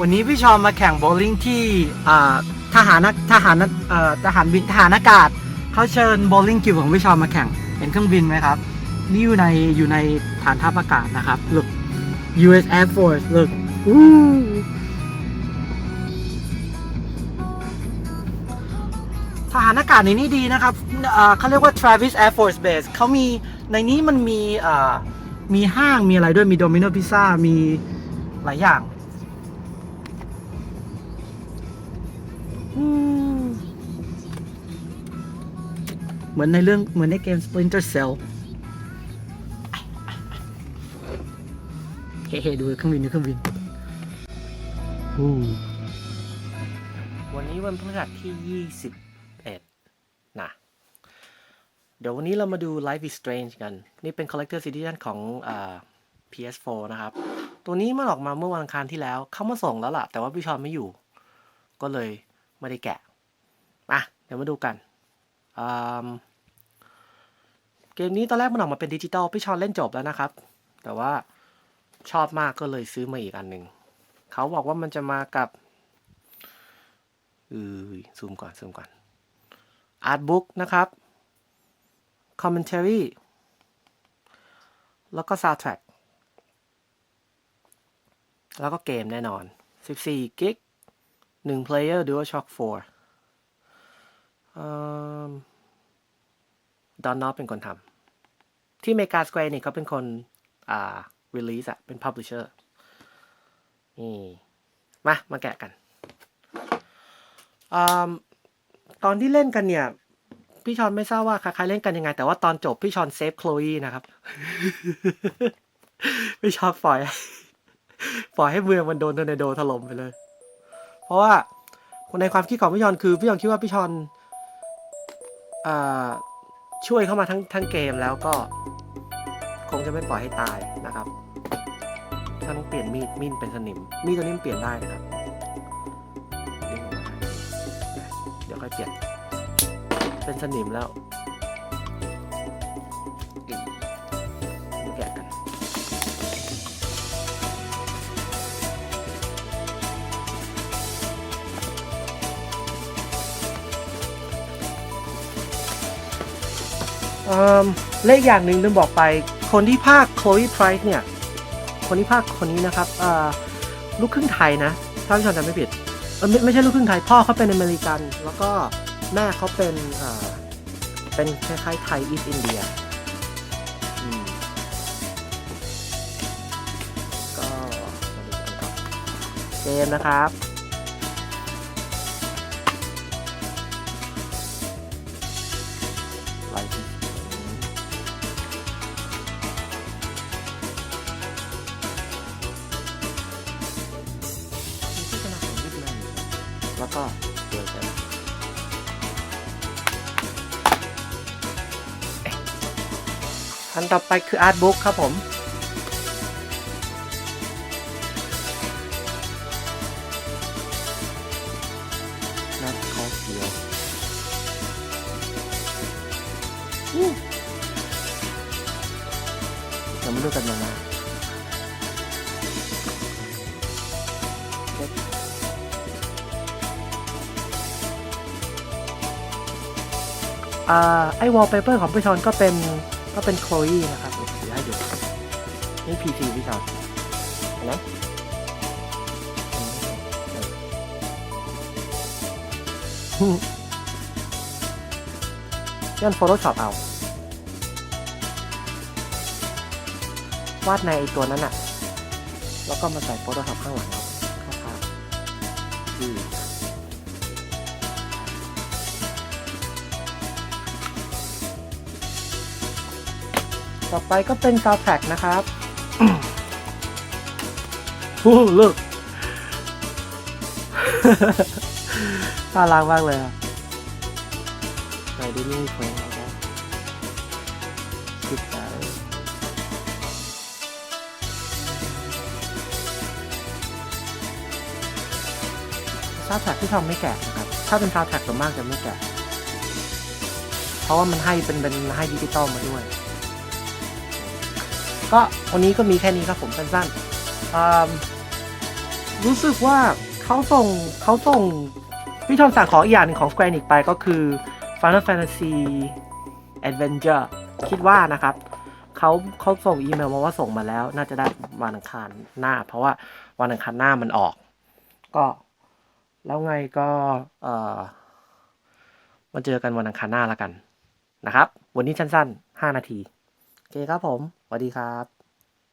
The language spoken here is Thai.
วันนี้พี่ชอมมาแข่งโบลิ่งที่ทหารทหารทหารบินทหารอากาศเขาเชิญโบลิ่งกิวของพี่ชอมมาแข่งเห็นเครื่องบินไหมครับ นี่อยู่ในอยู่ในฐานทัพอากาศนะครับ look U.S. Air Force look อู้ทหารอากาศในนี้ดีนะครับเขาเรียกว่า Travis Air Force Base เขามีในนี้มันมีมีห้างมีอะไรด้วยมี Domino Pizza มีหลายอย่าง เหมือนในเรื่องเหมือนในเกม Splinter Cell เฮ้ๆดูเครื่องบินดูเครื่องบินอู้วันนี้วันพฤหัสที่ 21 นะ เดี๋ยววันนี้เรามาดู Life is Strange กัน นี่เป็น Collector Edition ของอ่า PS4 นะครับ ตัวนี้มันออกมาเมื่อวันอังคารที่แล้ว เข้ามาส่งแล้วล่ะ แต่ว่าพี่ชอนไม่อยู่ ก็เลย ไม่ได้แกะอะเดี๋ยวมาดูกันเกมนี้ตอนแรกมันออกมาเป็นดิจิตอลพี่ชอนเล่นจบแล้วนะครับ แต่ว่าชอบมากก็เลยซื้อมาอีกอันหนึ่งเขาบอกว่ามันจะมากับอือซูมก่อนซูมก่อนอาร์ตบุ๊กนะครับคอมเมนต์ r y แล้วก็ soundtrack แล้วก็เกมแน่นอน 14 กิก 1 player DualShock 4ดอนนอเป็นคนทำที่เมกาสแควร์นี่เขาเป็นคนอ่า release อะเป็น publisher นี่มา มาแกะกันอตอนที่เล่นกันเนี่ย พี่ชอนไม่ทราบว่าใครๆเล่นกันยังไง แต่ว่าตอนจบพี่ชอนเซฟโคลอีนะครับพี่ชอนปล่อย ปล่อยให้เมืองมันโดนทอร์นาโดถล่มไปเลย เพราะว่าในความคิดของพี่ชอนคือพี่ชอนคิดว่าพี่ชอนอช่วยเข้ามาทั้งทั้งเกมแล้วก็ คงจะไม่ปล่อยให้ตายนะครับถ้าต้องเปลี่ยนมีดมีดเป็นสนิม มีดตัวนี้มันเปลี่ยนได้นะครับเดี๋ยวค่อยเปลี่ยนเป็นสนิมแล้ว เลขอย่างหนึ่งลืมบอกไป คนที่ภาคโคลีไพรส์เนี่ย คนที่ภาคคนนี้นะครับอ่อลูกครึ่งไทยนะถ้าพี่ชอนจำไม่ผิดไม่ไม่ใช่ลูกครึ่งไทย พ่อเขาเป็นอเมริกัน แล้วก็แม่เขาเป็นเป็นคล้ายๆไทยอีสอินเดียก็มาดูกันก่อนเกมนะครับ แล้วก็เดี๋ยวจะเอ๊ะอันต่อไปคืออาร์ตบุ๊กครับผมนัดเขาเขียวเรามาดูกันนะอ่า ไอ้วอลเปเปอร์ของพี่ชอนก็เป็นก็เป็นโคล e นะครับเดี๋ยวถือให้ดูนี่ PC พี่ชอนนไหมอืมนั่น Photoshop เอา วาดในไอ้ตัวนั้นอะแล้วก็มาใส่โฟโต้ช็อปข้างหลังเอาเข้าภาพอื ต่อไปก็เป็น soundtrack นะครับโอ้เลิกน่ารักมากเลยอะไหนดูนี่เพลงนะครับคิดไปซาวด์แทร็กที่ทำไม่แกะนะครับ ถ้าเป็นซาวด์แทร็กส่วนมากจะไม่แกะ เพราะว่ามันให้เป็นเป็นให้ดิจิตอลมาด้วย ก็วันนี้ก็มีแค่นี้ครับผมสั้นๆรู้สึกว่าเขาส่งเขาส่งพี่ทอมสั่งของอีกอย่างหนึ่งของ Square Enix ไปก็คือ Final Fantasy Adventure คิดว่านะครับเขาเขาส่งอีเมลมาว่าส่งมาแล้ว น่าจะได้วันอังคารหน้า เพราะว่าวันอังคารหน้ามันออก ก็แล้วไงก็เออมาเจอกันวันอังคารหน้าแล้วกันนะครับ วันนี้สั้นๆ 5 นาที โอเคครับผมสวัสดีครับ